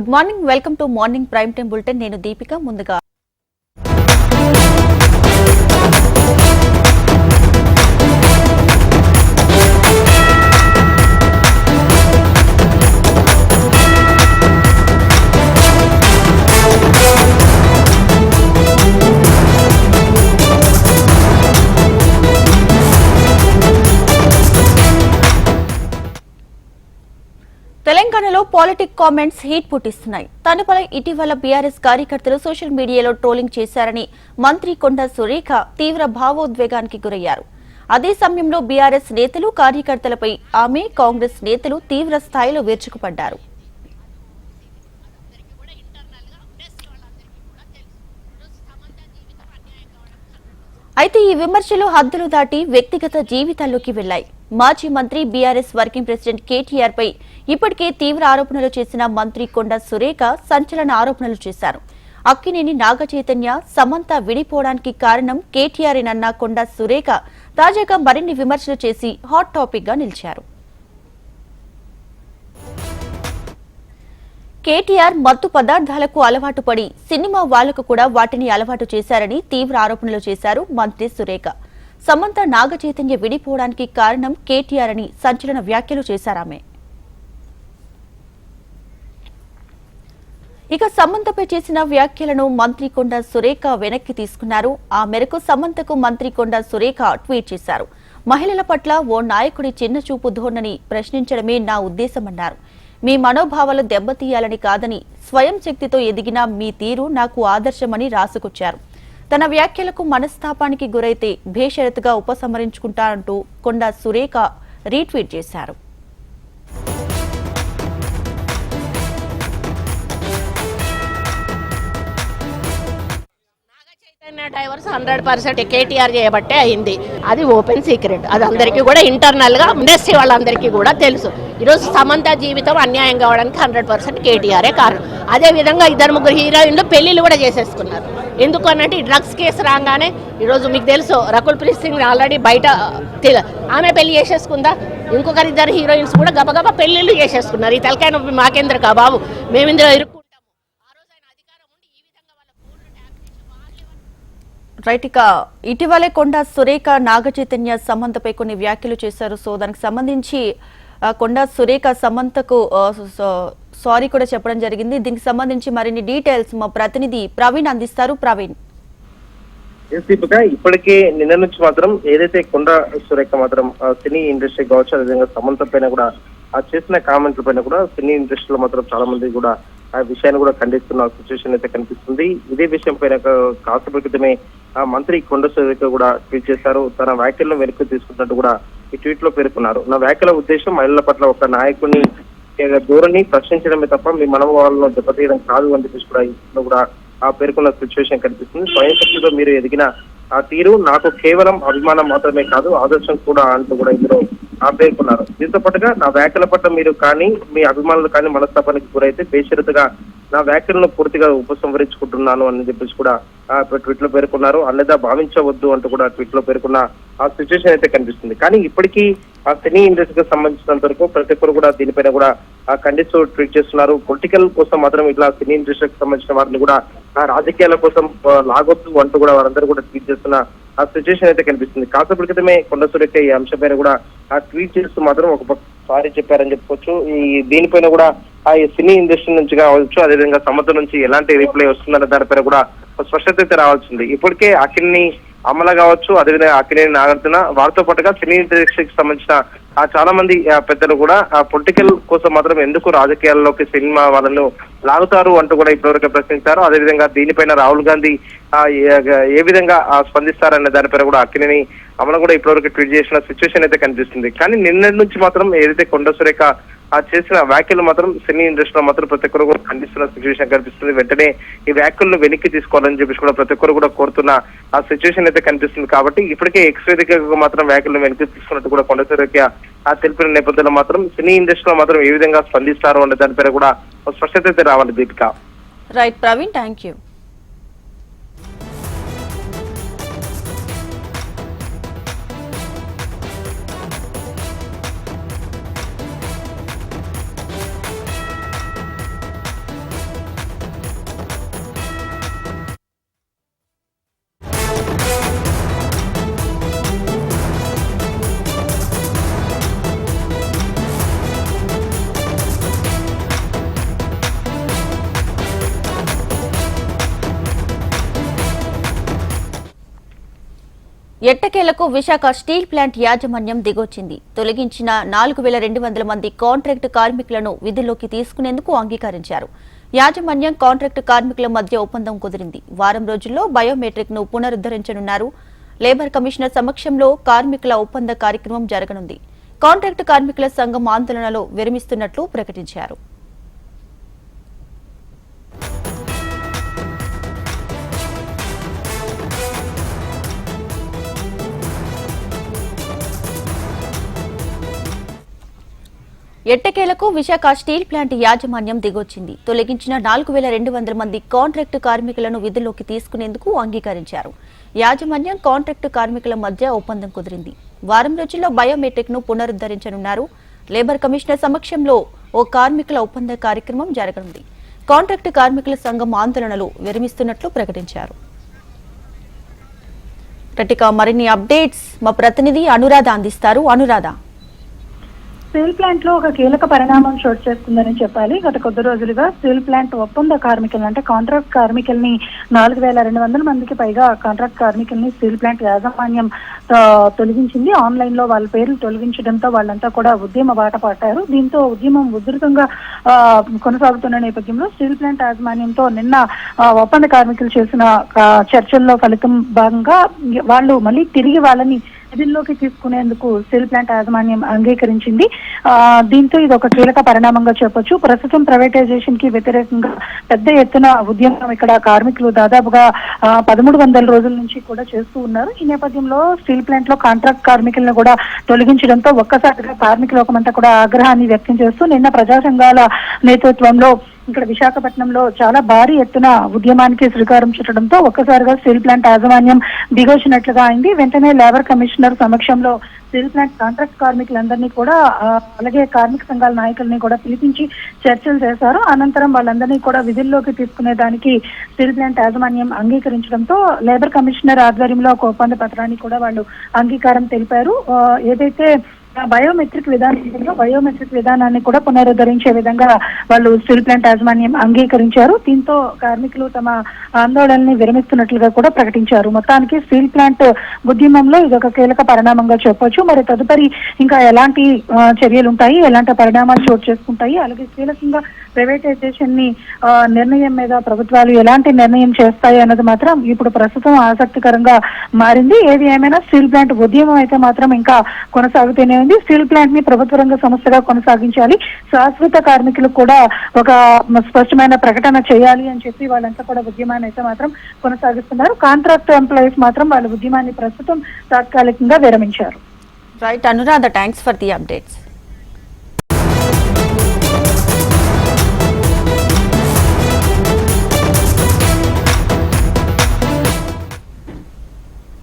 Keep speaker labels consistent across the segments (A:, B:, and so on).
A: Good morning. Welcome to morning prime time bulletin. నేను దీపిక. ముందుగా తెలంగాణలో పాలిటిక్ కామెంట్స్ హీట్ పుట్టిస్తున్నాయి. తనపై ఇటీవల బీఆర్ఎస్ కార్యకర్తలు సోషల్ మీడియాలో ట్రోలింగ్ చేశారని మంత్రి కొండ సురేఖ తీవ్ర భావోద్వేగానికి గురయ్యారు. అదే సమయంలో బీఆర్ఎస్ నేతలు కార్యకర్తలపై ఆమె కాంగ్రెస్ నేతలు తీవ్ర స్థాయిలో విరుచుకుపడ్డారు. అయితే ఈ విమర్శలు హద్దులు దాటి వ్యక్తిగత జీవితాల్లోకి వెళ్ళాయి మాజీ మంత్రి బీఆర్ఎస్ వర్కింగ్ ప్రెసిడెంట్ కేటీఆర్ పై ఇప్పటికే తీవ్ర ఆరోపణలు చేసిన మంత్రి కొండ సురేఖ సంచలన ఆరోపణలు చేశారు. అక్కినేని నాగ చైతన్య సమంత విడిపోవడానికి కారణం కేటీఆర్ఏనన్న కొండ సురేఖ తాజాగా మరిన్ని విమర్శలు చేసి హాట్ టాపిక్గా నిలిచారు. కేటీఆర్ మత్తు పదార్థాలకు అలవాటు పడి సినిమా వాళ్ళకు కూడా వాటిని అలవాటు చేశారని తీవ్ర ఆరోపణలు చేశారు మంత్రి సురేఖ. సమంత నాగచైతన్య విడిపోవడానికి కారణం కేటీఆర్ అని సంచలన వ్యాఖ్యలు చేశారామె. ఇక సమంతపై చేసిన వ్యాఖ్యలను మంత్రి కొండ సురేఖ వెనక్కి తీసుకున్నారు. ఆ మేరకు సమంతకు మంత్రి కొండ సురేఖ ట్వీట్ చేశారు. మహిళల పట్ల ఓ నాయకుడి చిన్న చూపు ధోరణిని ప్రశ్నించడమే నా ఉద్దేశమన్నారు. మీ మనోభావాలు దెబ్బతీయాలని కాదని స్వయం శక్తితో ఎదిగిన మీ తీరు నాకు ఆదర్శమని రాసుకొచ్చారు. తన వ్యాఖ్యలకు మనస్తాపానికి గురైతే భేషరతుగా ఉపసంహరించుకుంటారంటూ కొండ సురేఖ రీట్వీట్ చేశారు.
B: Chaitanya divorce hundred percent KTR చేయబట్టే అయింది. అది ఓపెన్ సీక్రెట్. అది అందరికీ కూడా ఇంటర్నల్గా ఇండస్ట్రీ వాళ్ళందరికీ కూడా తెలుసు. ఈరోజు సమంత జీవితం అన్యాయం కావడానికి హండ్రెడ్ పర్సెంట్ కేటీఆరే కారణం. అదే విధంగా ఇద్దరు ముగ్గురు హీరోయిన్లు పెళ్ళిళ్ళు కూడా చేసేసుకున్నారు. ఎందుకు అనంటే ఈ డ్రగ్స్ కేసు రాగానే ఈరోజు మీకు తెలుసు రకుల్ ప్రీత్ సింగ్ ఆల్రెడీ బయట ఆమె పెళ్ళి చేసేసుకుందా? ఇంకొకరిద్దరు హీరోయిన్స్ కూడా గబగబా పెళ్ళిళ్ళు చేసేసుకున్నారు. ఈ తలకాయ నొప్పి కా బాబు? మేమిందులో ఇరుక్కు ఇరుక్కుంటాము ఆ రోజు ఆయన అధికారం ఉండి ఈ విధంగా వాళ్ళ ఫోన్లు ట్యాప్ చేసి వాళ్ళే
A: రైట్ ఇక ఇటీవలే కొండ సురేఖ నాగ చైతన్య సమంతపై కొన్ని వ్యాఖ్యలు చేశారు. సో దానికి సంబంధించి కొండ సురేఖ సమంతకు సారీ కూడా చెప్పడం జరిగింది. దీనికి సంబంధించి మరిన్ని డీటెయిల్స్ మా ప్రతినిధి ప్రవీణ్ అందిస్తారు. ప్రవీణ్.
C: ఇప్పటికే నిన్న నుంచి మాత్రం ఏదైతే కొండ సురేఖ మాత్రం సినీ ఇండస్ట్రీ కావచ్చు అదేవిధంగా సమంత పైన కూడా ఆ చేసిన కామెంట్ల పైన కూడా సినీ ఇండస్ట్రీలో మాత్రం చాలా మంది కూడా ఆ విషయాన్ని కూడా ఖండిస్తున్న సిచ్యువేషన్ అయితే కనిపిస్తుంది. ఇదే విషయం పైన కా- కాసేపు క్రితమే ఆ మంత్రి కొండ సురేఖ కూడా ట్వీట్ చేశారు. తన వ్యాఖ్యలను వెనక్కి తీసుకున్నట్టు కూడా ఈ ట్వీట్లో పేర్కొన్నారు. నా వ్యాఖ్యల ఉద్దేశం మహిళల పట్ల ఒక నాయకుడిని ధోరణి ప్రశ్నించడమే తప్ప మీ మనోభావాలను దెబ్బతీయడం కాదు అని చెప్పేసి కూడా ఇంట్లో కూడా ఆ పేర్కొన్న సిచ్యువేషన్ కనిపిస్తుంది. స్వయం శక్తితో మీరు ఎదిగిన ఆ తీరు నాకు కేవలం అభిమానం మాత్రమే కాదు ఆదర్శం కూడా అంటూ కూడా ఇందులో పేర్కొన్నారు దీంతో పాటుగా నా వ్యాఖ్యల పట్ల మీరు కానీ మీ అభిమానులు కానీ మనస్తాపానికి గురైతే బేషరతుగా నా వ్యాఖ్యలను పూర్తిగా ఉపసంహరించుకుంటున్నాను అని చెప్పేసి కూడా ట్వీట్లో పేర్కొన్నారు. అన్నదా భావించవద్దు అంటూ కూడా ట్వీట్లో పేర్కొన్న ఆ సిచ్యువేషన్ అయితే కనిపిస్తుంది. కానీ ఇప్పటికీ ఆ సినీ ఇండస్ట్రీకి సంబంధించినంత వరకు ప్రతి ఒక్కరు కూడా దీనిపైన కూడా ఆ ఖండిస్తూ ట్వీట్ చేస్తున్నారు. పొలిటికల్ కోసం మాత్రం ఇట్లా సినీ ఇండస్ట్రీకి సంబంధించిన వారిని కూడా ఆ రాజకీయాల కోసం లాగొద్దు అంటూ కూడా వారందరూ కూడా ట్వీట్ చేస్తున్న ఆ సిచ్యువేషన్ అయితే కనిపిస్తుంది. కాసేపటి క్రితమే కొండ సురేఖ ఈ అంశంపైన కూడా ఆ ట్వీట్ చేస్తూ మాత్రం ఒక సారీ చెప్పారని చెప్పుకోవచ్చు. ఈ దీనిపైన కూడా ఆ సినీ ఇండస్ట్రీ నుంచి కావచ్చు అదేవిధంగా సముద్రం నుంచి ఎలాంటి రిప్లై వస్తుందనే దానిపైన కూడా స్పష్టత అయితే రావాల్సింది. ఇప్పటికే అఖిల్ని అమల కావచ్చు అదేవిధంగా అఖిలేని నాగార్జున వారితో పాటుగా సినీ ఇండస్ట్రీకి సంబంధించిన చాలా మంది పెద్దలు కూడా పొలిటికల్ కోసం మాత్రం ఎందుకు రాజకీయాల్లోకి సినిమా వాళ్ళను లాగుతారు అంటూ కూడా ఇప్పటివరకు ప్రశ్నించారు. అదేవిధంగా దీనిపైన రాహుల్ గాంధీ ఏ- విధంగా స్పందిస్తారనే దానిపైన కూడా అక్కినేని అమల కూడా ఇప్పటివరకు ట్వీట్ చేసిన సిచ్యువేషన్ అయితే కనిపిస్తుంది. కానీ నిన్న నుంచి మాత్రం ఏదైతే కొండ సురేఖ ఆ చేసిన వ్యాఖ్యలు మాత్రం సినీ ఇండస్ట్రీలో మాత్రం ప్రతి ఒక్కరు కూడా ఖండిస్తున్న సిచ్యువేషన్ కనిపిస్తుంది. వెంటనే ఈ వ్యాఖ్యలను వెనక్కి తీసుకోవాలి తీసుకోవాలని చెప్పేసి కూడా ప్రతి ఒక్కరు కూడా కోరుతున్న ఆ సిచ్యువేషన్ అయితే కనిపిస్తుంది. కాబట్టి ఇప్పటికే ఎక్స్ వేదికగా మాత్రం వ్యాఖ్యలను వెనక్కి తీసుకున్నట్టు కూడా కొండ ఆ తెలిపిన నేపథ్యంలో మాత్రం సినీ ఇండస్ట్రీలో మాత్రం ఏ విధంగా స్పందిస్తారు అనే దానిపై కూడా స్పష్టత అయితే రావాలి Deepika.
A: Right Praveen thank you ఎట్టకేలకు విశాఖ స్టీల్ ప్లాంట్ యాజమాన్యం దిగొచ్చింది. తొలగించిన నాలుగు వేల రెండు వందల మంది కాంట్రాక్టు కార్మికులను విధుల్లోకి తీసుకునేందుకు అంగీకరించారు. యాజమాన్యం కాంట్రాక్టు కార్మికుల మధ్య ఒప్పందం కుదిరింది. వారం రోజుల్లో బయోమెట్రిక్ను పునరుద్ధరించనున్నారు. లేబర్ కమిషనర్ సమక్షంలో కార్మికుల ఒప్పంద కార్యక్రమం జరగనుంది. కాంట్రాక్టు కార్మికుల సంఘం ఆందోళనలో విరమిస్తున్నట్లు ప్రకటించారు. ఎట్టకేలకు విశాఖ స్టీల్ ప్లాంట్ యాజమాన్యం దిగొచ్చింది. తొలగించిన నాలుగు వేల రెండు వందల మంది కాంట్రాక్టు కార్మికులను విధుల్లోకి తీసుకునేందుకు అంగీకరించారు. యాజమాన్యం కాంట్రాక్టు కార్మికుల మధ్య ఒప్పందం కుదిరింది. వారం రోజుల్లో బయోమెట్రిక్ను పునరుద్ధరించనున్నారు. లేబర్ కమిషనర్ సమక్షంలో ఓ కార్మికుల ఒప్పంద కార్యక్రమం జరగనుంది. కాంట్రాక్టు కార్మికుల సంఘం ఆందోళనలు విరమిస్తున్నట్లు ప్రకటించారు. మరిన్ని అప్డేట్స్ మా ప్రతినిధి అనురాధ అందిస్తారు. అనురాధ.
D: స్టీల్ ప్లాంట్లో ఒక కీలక పరిణామం చోటు చేసుకుందని చెప్పాలి. గత కొద్ది రోజులుగా స్టీల్ ప్లాంట్ ఒప్పంద కార్మికులు అంటే కాంట్రాక్ట్ కార్మికుల్ని నాలుగు వేల రెండు వందల మందికి పైగా కాంట్రాక్ట్ కార్మికుల్ని స్టీల్ ప్లాంట్ యాజమాన్యం తొలగించింది. ఆన్లైన్లో వాళ్ళ పేర్లు తొలగించడంతో వాళ్ళంతా కూడా ఉద్యమ బాట పట్టారు దీంతో ఉద్యమం ఉధృతంగా ఆ, కొనసాగుతున్న నేపథ్యంలో స్టీల్ ప్లాంట్ యాజమాన్యంతో నిన్న ఆ, ఒప్పంద కార్మికులు చేసిన చర్చల్లో ఫలితం భాగంగా వాళ్ళు మళ్ళీ తిరిగి వాళ్ళని పరిధిలోకి తీసుకునేందుకు స్టీల్ ప్లాంట్ యాజమాన్యం అంగీకరించింది. దీంతో ఇది ఒక కీలక పరిణామంగా చెప్పొచ్చు. ప్రస్తుతం ప్రైవేటైజేషన్కి వ్యతిరేకంగా పెద్ద ఎత్తున ఉద్యమం ఇక్కడ కార్మికులు దాదాపుగా పదమూడు వందల రోజుల నుంచి కూడా చేస్తూ ఉన్నారు. ఈ నేపథ్యంలో స్టీల్ ప్లాంట్లో కాంట్రాక్ట్ కార్మికులను కూడా తొలగించడంతో ఒక్కసారిగా కార్మిక లోకమంతా కూడా ఆగ్రహాన్ని వ్యక్తం చేస్తూ నిన్న ప్రజా సంఘాల నేతృత్వంలో ఇక్కడ విశాఖపట్నంలో చాలా భారీ ఎత్తున ఉద్యమానికి శ్రీకారం చుట్టడంతో ఒక్కసారిగా స్టీల్ ప్లాంట్ యాజమాన్యం దిగొచ్చినట్లుగా అయింది. వెంటనే లేబర్ కమిషనర్ సమక్షంలో స్టీల్ ప్లాంట్ కాంట్రాక్ట్ కార్మికులందరినీ కూడా అలాగే కార్మిక సంఘాల నాయకుల్ని కూడా పిలిపించి చర్చలు చేశారు. అనంతరం వాళ్ళందరినీ కూడా విధుల్లోకి తీసుకునే దానికి స్టీల్ ప్లాంట్ యాజమాన్యం అంగీకరించడంతో లేబర్ కమిషనర్ ఆధ్వర్యంలో ఒక ఒప్పంద పత్రాన్ని కూడా వాళ్ళు అంగీకారం తెలిపారు. ఏదైతే బయోమెట్రిక్ విధానం బయోమెట్రిక్ విధానాన్ని కూడా పునరుద్ధరించే విధంగా వాళ్ళు స్టీల్ ప్లాంట్ యాజమాన్యం అంగీకరించారు. దీంతో కార్మికులు తమ ఆందోళనని విరమిస్తున్నట్లుగా కూడా ప్రకటించారు. మొత్తానికి స్టీల్ ప్లాంట్ ఉద్యమంలో ఇది ఒక కీలక పరిణామంగా చెప్పొచ్చు. మరి తదుపరి ఇంకా ఎలాంటి చర్యలు ఉంటాయి ఎలాంటి పరిణామాలు చోటు చేసుకుంటాయి? అలాగే కీలకంగా ప్రైవేటైజేషన్ని నిర్ణయం మీద ప్రభుత్వాలు ఎలాంటి నిర్ణయం చేస్తాయి అన్నది మాత్రం ఇప్పుడు ప్రస్తుతం ఆసక్తికరంగా మారింది. ఏది ఏమైనా స్టీల్ ప్లాంట్ ఉద్యమం అయితే మాత్రం ఇంకా కొనసాగుతూనే ఉంది. స్టీల్ ప్లాంట్ని ప్రభుత్వ రంగ సంస్థగా కొనసాగించాలి. శాశ్వత కార్మికులకు కూడా ఒక స్పష్టమైన ప్రకటన చేయాలి అని చెప్పి వాళ్ళంతా కూడా ఉద్యమాన్ని అయితే మాత్రం కొనసాగిస్తున్నారు. కాంట్రాక్ట్ ఎంప్లాయీస్ మాత్రం వాళ్ళ ఉద్యమాన్ని ప్రస్తుతం తాత్కాలికంగా విరమించారు.
A: Right Anuradha thanks for the updates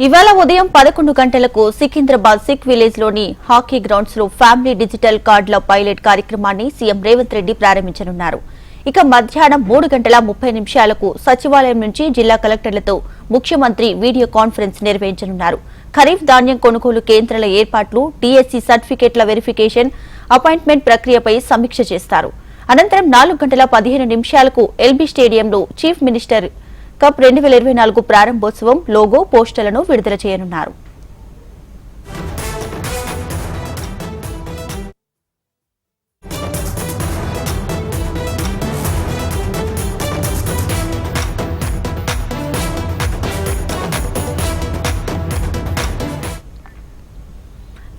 A: ఇవాళ ఉదయం పదకొండు గంటలకు సికింద్రాబాద్ సిక్ విలేజ్లోని హాకీ గ్రౌండ్స్లో ఫ్యామిలీ డిజిటల్ కార్డుల పైలట్ కార్యక్రమాన్ని సీఎం రేవంత్ రెడ్డి ప్రారంభించనున్నారు. ఇక మధ్యాహ్నం మూడు గంటల ముప్పై నిమిషాలకు సచివాలయం నుంచి జిల్లా కలెక్టర్లతో ముఖ్యమంత్రి వీడియో కాన్ఫరెన్స్ నిర్వహించనున్నారు. ఖరీఫ్ ధాన్యం కొనుగోలు కేంద్రాల ఏర్పాట్లు టీఎస్సీ సర్టిఫికేట్ల వెరిఫికేషన్ అపాయింట్మెంట్ ప్రక్రియపై సమీక్ష చేస్తారు. అనంతరం నాలుగు గంటల పదిహేను నిమిషాలకు ఎల్బీ స్టేడియంలో చీఫ్ మినిస్టర్ కప్ రెండు వేల ఇరవై నాలుగు ప్రారంభోత్సవం లోగో పోస్టర్లను విడుదల చేయనున్నారు.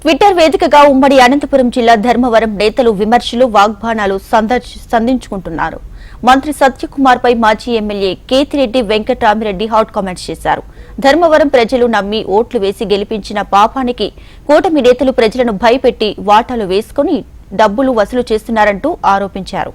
A: ట్విట్టర్ వేదికగా ఉమ్మడి అనంతపురం జిల్లా ధర్మవరం నేతలు విమర్శలు వాగ్బాణాలు సంధించుకుంటున్నారు. మంత్రి సత్యకుమార్ పై మాజీ MLA Kethireddy Venkataramireddy hot comments చేశారు. ధర్మవరం ప్రజలు నమ్మి ఓట్లు వేసి గెలిపించిన పాపానికి కూటమి నేతలు ప్రజలను భయపెట్టి వాటాలు వేసుకుని డబ్బులు వసూలు చేస్తున్నారంటూ ఆరోపించారు.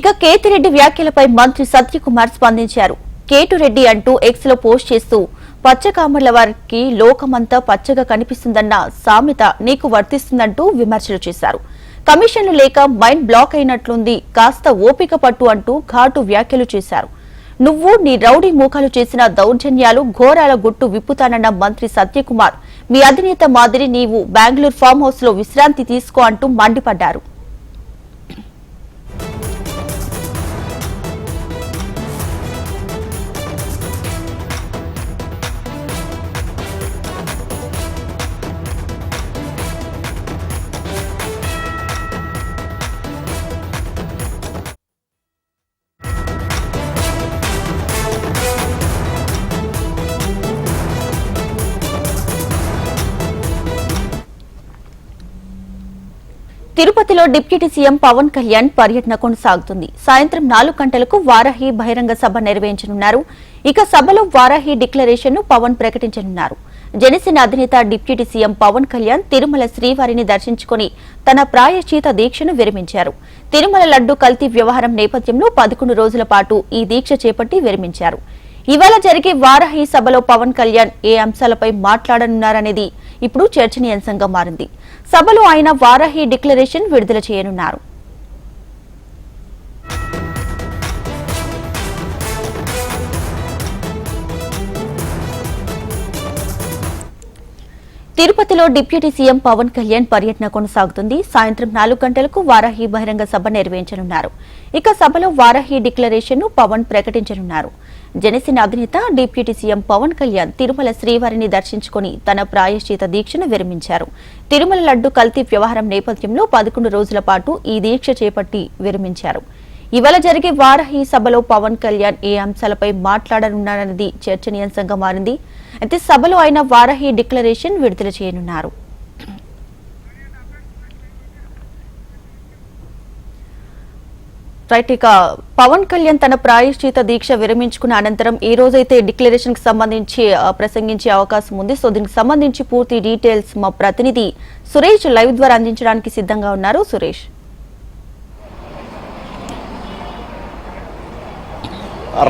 A: ఇక కేతిరెడ్డి వ్యాఖ్యలపై మంత్రి సత్యకుమార్ స్పందించారు. కేటురెడ్డి అంటూ ఎక్స్లో పోస్ట్ చేస్తూ పచ్చకామర్ల వారికి లోకమంతా పచ్చగా కనిపిస్తుందన్న సామెత నీకు వర్తిస్తుందంటూ విమర్శలు చేశారు. కమిషన్లు లేక మైండ్ బ్లాక్ అయినట్లుంది కాస్త ఓపిక పట్టు అంటూ ఘాటు వ్యాఖ్యలు చేశారు. నువ్వు నీ రౌడీ మూకలు చేసిన దౌర్జన్యాలు ఘోరాల గుట్టు విప్పుతానన్న మంత్రి సత్యకుమార్ మీ అధినేత మాదిరి నీవు బెంగళూరు ఫామ్ హౌస్లో విశ్రాంతి తీసుకో అంటూ మండిపడ్డారు. తిరుపతిలో డిప్యూటీ సీఎం పవన్ కళ్యాణ్ పర్యటన కొనసాగుతుంది. సాయంత్రం నాలుగు గంటలకు వారాహి బహిరంగ సభ నిర్వహించనున్నారు. ఇక సభలో వారాహి డిక్లరేషన్ను పవన్ ప్రకటించనున్నారు. జనసేన అధినేత డిప్యూటీ సీఎం పవన్ కళ్యాణ్ తిరుమల శ్రీవారిని దర్శించుకుని తన ప్రాయశ్చిత దీక్షను విరమించారు. తిరుమల లడ్డు కల్తీ వ్యవహారం నేపథ్యంలో పదకొండు రోజుల పాటు ఈ దీక్ష చేపట్టి విరమించారు. ఇవాళ జరిగే వారాహి సభలో పవన్ కళ్యాణ్ ఏ అంశాలపై మాట్లాడనున్నారనేది ఇప్పుడు చర్చనీయాంశంగా మారింది. సభలో ఆయన వారాహి డిక్లరేషన్ విడుదల చేయనున్నారు. తిరుపతిలో డిప్యూటీ సీఎం పవన్ కళ్యాణ్ పర్యటన కొనసాగుతుంది. సాయంత్రం నాలుగు గంటలకు వారాహి బహిరంగ సభ నిర్వహించనున్నారు. ఇక సభలో వారాహి డిక్లరేషన్ను పవన్ ప్రకటించనున్నారు. జనసేన అధినేత డిప్యూటీ సీఎం పవన్ కళ్యాణ్ తిరుమల శ్రీవారిని దర్శించుకుని తన ప్రాయశ్చిత దీక్షను విరమించారు. తిరుమల లడ్డు కల్తీ వ్యవహారం నేపథ్యంలో పదకొండు రోజుల పాటు ఈ దీక్ష చేపట్టి విరమించారు. ఇవాళ జరిగే వారాహి సభలో పవన్ కళ్యాణ్ ఏ అంశాలపై మాట్లాడనున్నారన్నది చర్చనీయాంశంగా మారింది. అయితే సభలో ఆయన వారాహి డిక్లరేషన్ విడుదల చేయనున్నారు. రైట్ ఇక పవన్ కళ్యాణ్ తన ప్రాయశ్చిత దీక్ష విరమించుకున్న అనంతరం ఈ రోజైతే డిక్లరేషన్కి సంబంధించి ప్రసంగించే అవకాశం ఉంది. సో దీనికి సంబంధించి పూర్తి డీటెయిల్స్ మా ప్రతినిధి సురేష్ లైవ్ ద్వారా అందించడానికి సిద్ధంగా ఉన్నారు. సురేష్.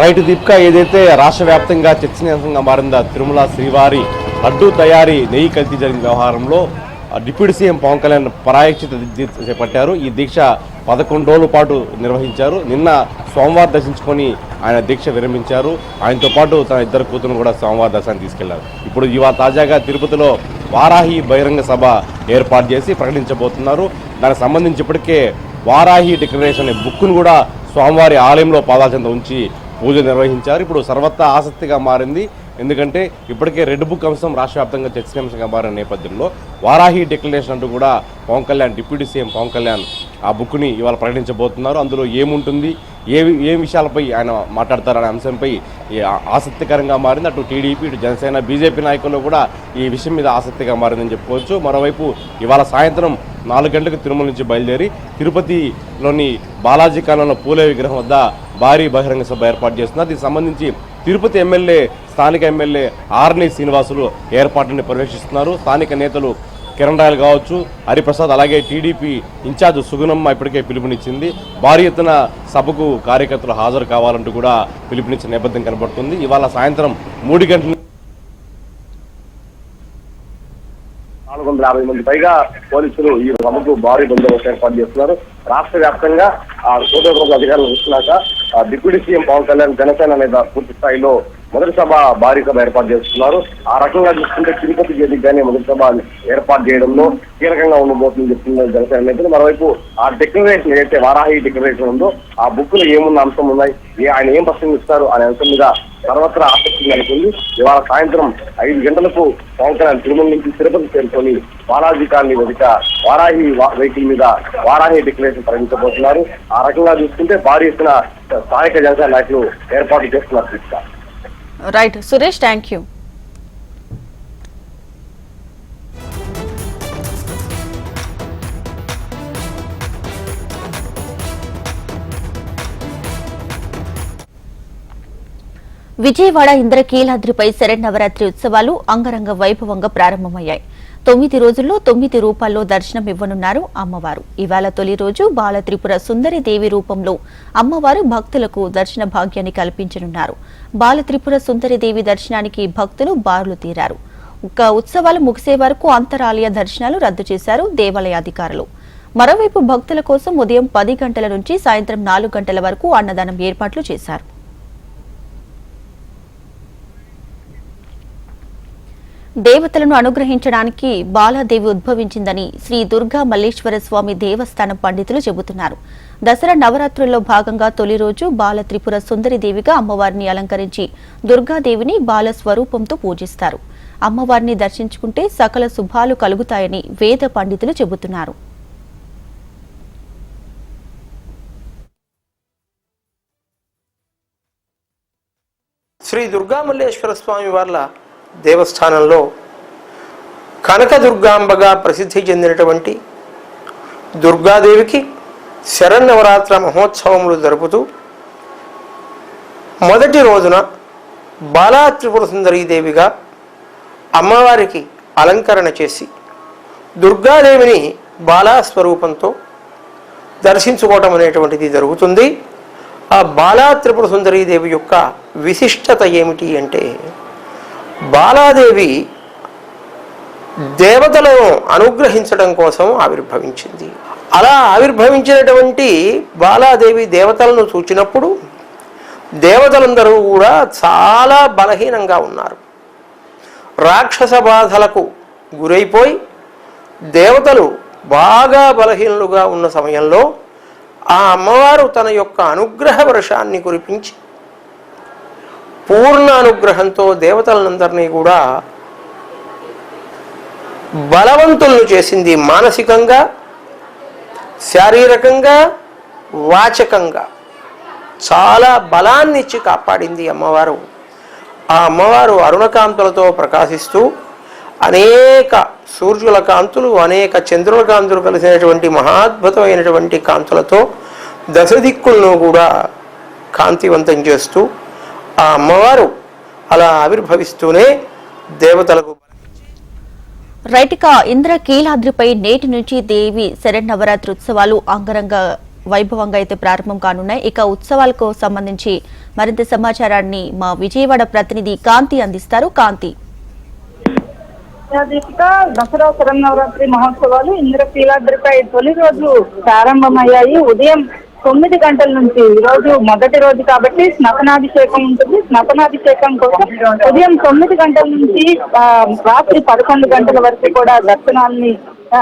E: రైట్ దీప్క ఏదైతే రాష్ట్ర వ్యాప్తంగా చర్చనీయాంశంగా మారిందా తిరుమల శ్రీవారి లడ్డూ తయారీ నెయ్యి కల్తీ జరిగిన వ్యవహారంలో డిప్యూటీ సీఎం పవన్ కళ్యాణ్ పరాయక్షిత చేపట్టారు. ఈ దీక్ష పదకొండు రోజుల పాటు నిర్వహించారు. నిన్న సోమవారం దర్శించుకొని ఆయన దీక్ష విరమించారు. ఆయనతో పాటు తన ఇద్దరు కూతురు కూడా సోమవారం దర్శనానికి తీసుకెళ్ళారు. ఇప్పుడు ఇవాళ తాజాగా తిరుపతిలో వారాహి బహిరంగ సభ ఏర్పాటు చేసి ప్రకటించబోతున్నారు. దానికి సంబంధించి ఇప్పటికే వారాహి డిక్లరేషన్ అనే బుక్ను కూడా స్వామివారి ఆలయంలో పాదాచంత ఉంచి పూజ నిర్వహించారు. ఇప్పుడు సర్వత్రా ఆసక్తిగా మారింది. ఎందుకంటే ఇప్పటికే రెడ్ బుక్ అంశం రాష్ట్ర వ్యాప్తంగా చర్చనీయాంశంగా మారిన నేపథ్యంలో వారాహి డిక్లరేషన్ అంటూ కూడా పవన్ కళ్యాణ్ డిప్యూటీ సీఎం పవన్ కళ్యాణ్ ఆ బుక్ని ఇవాళ ప్రకటించబోతున్నారు. అందులో ఏముంటుంది? ఏ ఏ విషయాలపై ఆయన మాట్లాడతారనే అంశంపై ఆసక్తికరంగా మారింది. అటు టీడీపీ ఇటు జనసేన బీజేపీ నాయకులు కూడా ఈ విషయం మీద ఆసక్తిగా మారిందని చెప్పుకోవచ్చు. మరోవైపు ఇవాళ సాయంత్రం నాలుగు గంటలకు తిరుమల నుంచి బయలుదేరి తిరుపతిలోని బాలాజీ కాలంలో పూలే విగ్రహం వద్ద భారీ బహిరంగ సభ ఏర్పాటు చేస్తున్నారు. దీనికి సంబంధించి తిరుపతి ఎమ్మెల్యే స్థానిక ఎమ్మెల్యే ఆర్ని శ్రీనివాసులు ఏర్పాటుని పర్యవేక్షిస్తున్నారు. స్థానిక నేతలు కిరణ్ రాయల్ కావచ్చు హరిప్రసాద్ అలాగే టీడీపీ ఇన్ఛార్జ్ సుగుణమ్మ ఇప్పటికే పిలుపునిచ్చింది. భారీ ఎత్తున సభకు కార్యకర్తలు హాజరు కావాలంటూ కూడా పిలుపునిచ్చిన నేపథ్యం కనబడుతుంది. ఇవాళ సాయంత్రం మూడు గంటల
F: నాలుగు వందల యాభై మంది పైగా పోలీసులు ఈ సభకు భారీ బందోబస్తు ఏర్పాటు చేస్తున్నారు. రాష్ట్ర వ్యాప్తంగా ఆ సోదరు అధికారులు చూస్తున్నాక ఆ డిప్యూటీ సీఎం పవన్ కళ్యాణ్ జనసేన మీద పూర్తి స్థాయిలో మొదటి సభ భారీ సభ ఏర్పాటు చేస్తున్నారు. ఆ రకంగా చూసుకుంటే తిరుపతి వేదికగానే మొదటి సభ ఏర్పాటు చేయడంలో కీలకంగా ఉండబోతుందని చెప్తున్నారు జనసేన నేతలు. మరోవైపు ఆ డిక్లరేషన్ ఏదైతే వారాహి డిక్లరేషన్ ఉందో ఆ బుక్లో ఏమున్న అంశం ఉన్నాయి? ఏ ఆయన ఏం ప్రసంగిస్తారు అనే అంశం మీద సర్వత్రా ఆసక్తి నెలకొంది. ఇవాళ సాయంత్రం ఐదు గంటలకు పవన్ కళ్యాణ్ తిరుమల నుంచి తిరుపతి చేరుకొని బాలాజీ కాలనీ వెనుక వారాహి వెహికల్ మీద వారాహి డిక్లరేషన్ ప్రకటించబోతున్నారు. ఆ రకంగా చూసుకుంటే భారీ ఎత్తున స్థానిక జనసేన నాయకులు ఏర్పాటు చేస్తున్నారు. Krishna.
A: Right Suresh thank you Vijayawada ఇంద్రకీలాద్రిపై శరన్నవరాత్రి ఉత్సవాలు అంగరంగ వైభవంగా ప్రారంభమయ్యాయి. తొమ్మిది రోజుల్లో తొమ్మిది రూపాల్లో దర్శనం ఇవ్వనున్నారు అమ్మవారు. ఇవాళ తొలి రోజు బాల త్రిపుర సుందరి దేవి రూపంలో అమ్మవారు భక్తులకు దర్శన భాగ్యాన్ని కల్పించనున్నారు. బాల త్రిపుర సుందరి దేవి దర్శనానికి భక్తులు బారులు తీరారు. ఒక ఉత్సవాలు ముగిసే వరకు అంతరాలయ దర్శనాలు రద్దు చేశారు దేవాలయ అధికారులు. మరోవైపు భక్తుల కోసం ఉదయం పది గంటల నుంచి సాయంత్రం నాలుగు గంటల వరకు అన్నదానం ఏర్పాట్లు చేశారు. దేవతలను అనుగ్రహించడానికి బాలాదేవి ఉద్భవించిందని శ్రీ దుర్గా మల్లేశ్వర స్వామి దేవస్థానం పండితులు చెబుతున్నారు. దసరా నవరాత్రుల్లో భాగంగా తొలి రోజు బాల త్రిపుర సుందరి దేవిగా అమ్మవారిని అలంకరించి దుర్గాదేవిని బాల స్వరూపంతో పూజిస్తారు. అమ్మవారిని దర్శించుకుంటే సకల శుభాలు కలుగుతాయని వేద పండితులు చెబుతున్నారు.
G: శ్రీ దుర్గామల్లేశ్వర స్వామి వార్ల దేవస్థానంలో కనకదుర్గాంబగా ప్రసిద్ధి చెందినటువంటి దుర్గాదేవికి శరన్నవరాత్ర మహోత్సవములు జరుపుతూ మొదటి రోజున బాలా త్రిపుర సుందరీదేవిగా అమ్మవారికి అలంకరణ చేసి దుర్గాదేవిని బాలా స్వరూపంతో దర్శించుకోవటం అనేటువంటిది జరుగుతుంది. ఆ బాలా త్రిపుర సుందరీదేవి యొక్క విశిష్టత ఏమిటి అంటే బాలాదేవి దేవతలను అనుగ్రహించడం కోసం ఆవిర్భవించింది. అలా ఆవిర్భవించినటువంటి బాలాదేవి దేవతలను చూచినప్పుడు దేవతలందరూ కూడా చాలా బలహీనంగా ఉన్నారు. రాక్షస బాధలకు గురైపోయి దేవతలు బాగా బలహీనులుగా ఉన్న సమయంలో ఆ అమ్మవారు తన యొక్క అనుగ్రహ వర్షాన్ని కురిపించి పూర్ణ అనుగ్రహంతో దేవతలందరినీ కూడా బలవంతులను చేసింది మానసికంగా శారీరకంగా వాచకంగా. చాలా బలాన్ని ఇచ్చి కాపాడింది అమ్మవారు. ఆ అమ్మవారు అరుణకాంతులతో ప్రకాశిస్తూ అనేక సూర్యుల కాంతులు అనేక చంద్రుల కాంతులు కలిసినటువంటి మహాద్భుతమైనటువంటి కాంతులతో దశ దిక్కులను కూడా కాంతివంతం చేస్తూ ఆ అమ్మవారు అలా ఆవిర్భవిస్తూనే దేవతలకు
A: రైటిక ఇంద్రకీలాద్రిపై నేటి నుంచి దేవి శరన్నవరాత్రి ఉత్సవాలు అంగరంగ వైభవంగా అయితే ప్రారంభం కానున్నాయి. ఇక ఉత్సవాలకు సంబంధించి మరింత సమాచారాన్ని మా విజయవాడ ప్రతినిధి కాంతి అందిస్తారు. కాంతి.
H: దీపిక దసరా శరన్నవరాత్రి మహోత్సవాలు ఇంద్రకీలాద్రిపై తొలి రోజు ప్రారంభమయ్యాయి. ఉదయం తొమ్మిది గంటల నుంచి ఈ రోజు మొదటి రోజు కాబట్టి స్నపనాభిషేకం ఉంటుంది. స్నపనాభిషేకం కోసం ఉదయం తొమ్మిది గంటల నుంచి రాత్రి పదకొండు గంటల వరకు కూడా దర్శనాన్ని ఆ,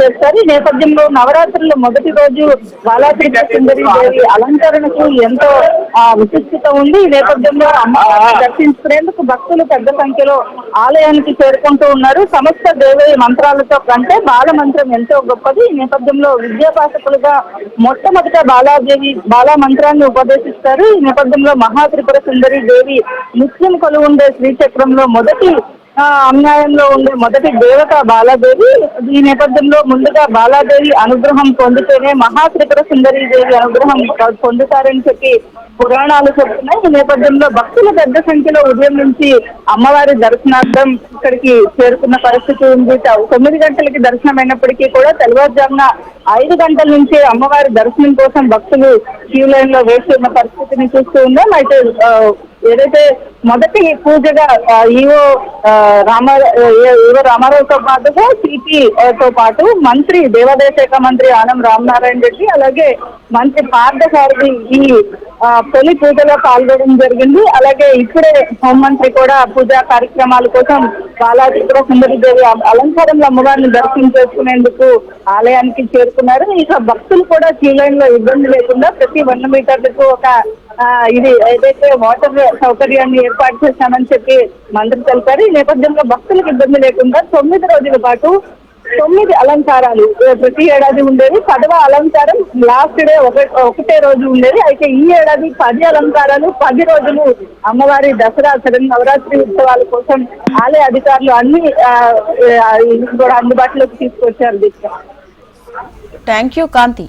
H: చేస్తారు. ఈ నేపథ్యంలో నవరాత్రుల మొదటి రోజు బాలాత్రి సుందరి దేవి అలంకరణకు ఎంతో విశిష్టత ఉంది. ఈ నేపథ్యంలో దర్శించుకునేందుకు భక్తులు పెద్ద సంఖ్యలో ఆలయానికి చేరుకుంటూ ఉన్నారు. సమస్త దేవ మంత్రాలతో కంటే బాల మంత్రం ఎంతో గొప్పది. ఈ నేపథ్యంలో విద్యాపాసకులుగా మొట్టమొదట బాలాదేవి బాలా మంత్రాన్ని ఉపదేశిస్తారు. ఈ నేపథ్యంలో మహాత్రిపుర సుందరి దేవి నిత్యం కొలువుండే శ్రీచక్రంలో మొదటి అన్యాయంలో ఉండే మొదటి దేవత బాలాదేవి ఈ నేపథ్యంలో ముందుగా బాలాదేవి అనుగ్రహం పొందితేనే మహాత్రిపుర సుందరి దేవి అనుగ్రహం పొందుతారని చెప్పి పురాణాలు చెప్తున్నాయి. ఈ నేపథ్యంలో భక్తులు పెద్ద సంఖ్యలో ఉదయం నుంచి అమ్మవారి దర్శనార్థం ఇక్కడికి చేరుకున్న పరిస్థితి ఉంది. తొమ్మిది గంటలకి దర్శనం అయినప్పటికీ కూడా తెల్లవారుజామున ఐదు గంటల నుంచి అమ్మవారి దర్శనం కోసం భక్తులు క్యూ లైన్లో వేసి ఉన్న పరిస్థితిని చూస్తూ ఉన్నాం. అయితే ఏదైతే మొదటి పూజగా ఈవో రామ ఈవో రామారావుతో పాటుగా సిపితో పాటు మంత్రి దేవాదాయ శాఖ మంత్రి ఆనం రామనారాయణ రెడ్డి అలాగే మంత్రి పార్థసారథి ఈ తొలి పూజలో పాల్గొనడం జరిగింది. అలాగే ఇప్పుడే హోంమంత్రి కూడా పూజా కార్యక్రమాల కోసం బాలాజీ కూడా సుందరి దేవి అలంకారంలో అమ్మవారిని దర్శనం చేసుకునేందుకు ఆలయానికి చేరుకున్నారు. ఇక భక్తులు కూడా క్యూ లైన్లో ఇబ్బంది లేకుండా ప్రతి వంద మీటర్లకు ఒక ఇది ఏదైతే వాటర్ సౌకర్యాన్ని ఏర్పాటు చేశామని చెప్పి మంత్రి తెలిపారు. ఈ నేపథ్యంలో భక్తులకు ఇబ్బంది లేకుండా తొమ్మిది రోజుల పాటు తొమ్మిది అలంకారాలు ప్రతి ఏడాది ఉండేది పదవ అలంకారం లాస్ట్ డే ఒక ఒకటే రోజు ఉండేది. అయితే ఈ ఏడాది పది అలంకారాలు పది రోజులు అమ్మవారి దసరా శరణ్ నవరాత్రి ఉత్సవాల కోసం ఆలయ అధికారులు అన్ని కూడా అందుబాటులోకి తీసుకొచ్చారు దీక్ష.
A: Thank you Kanthi